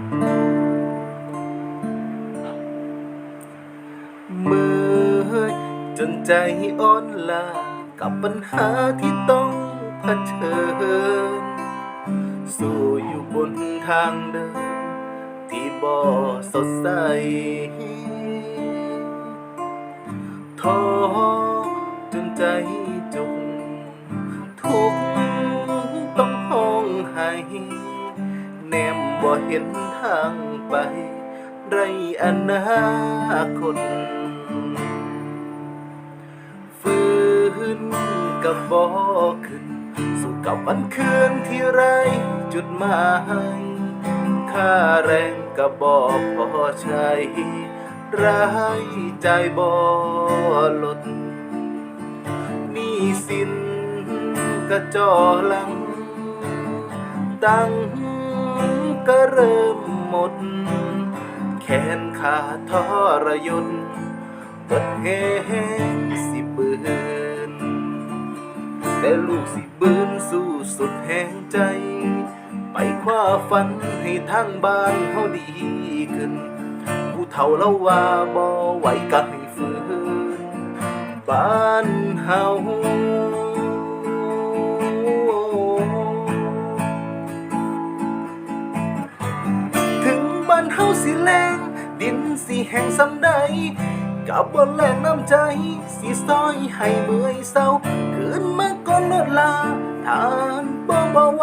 มื่อจนใจอ่อนลากับปัญหาที่ต้องเผชิญ สู้อยู่บนทางเดิน ที่บ่สดใสท้อจนใจจุกทุกข์ต้องห้องไห้ แนมบ่เห็นทางไป ไรอนาคตฟื้นกับบ่ขึ้น สู่กับวันคืนที่ไรจุดหมายค่าแรงกับบ่พอใช้รายใจบ่ลดหนี้สินกระจอหลังตั้ง ก็เริ่มหมด แขนขาทรยศเบิดแหงสิบืนแต่ลูกสิบืนสู้สุดแหงใจ ไปคว้าฝันให้ทางบ้านเฮาดีขึ้น ผู้เฒ่าเล่าว่าบ่ไหวก็ให้ฟื้นบ้านเฮา สิแรงดินสิแห้งสำใดกับบนแรงน้ำใจ สิซอยให้เมื่อยเศร้า คืนมาก่อนลดลาทานบ่บ่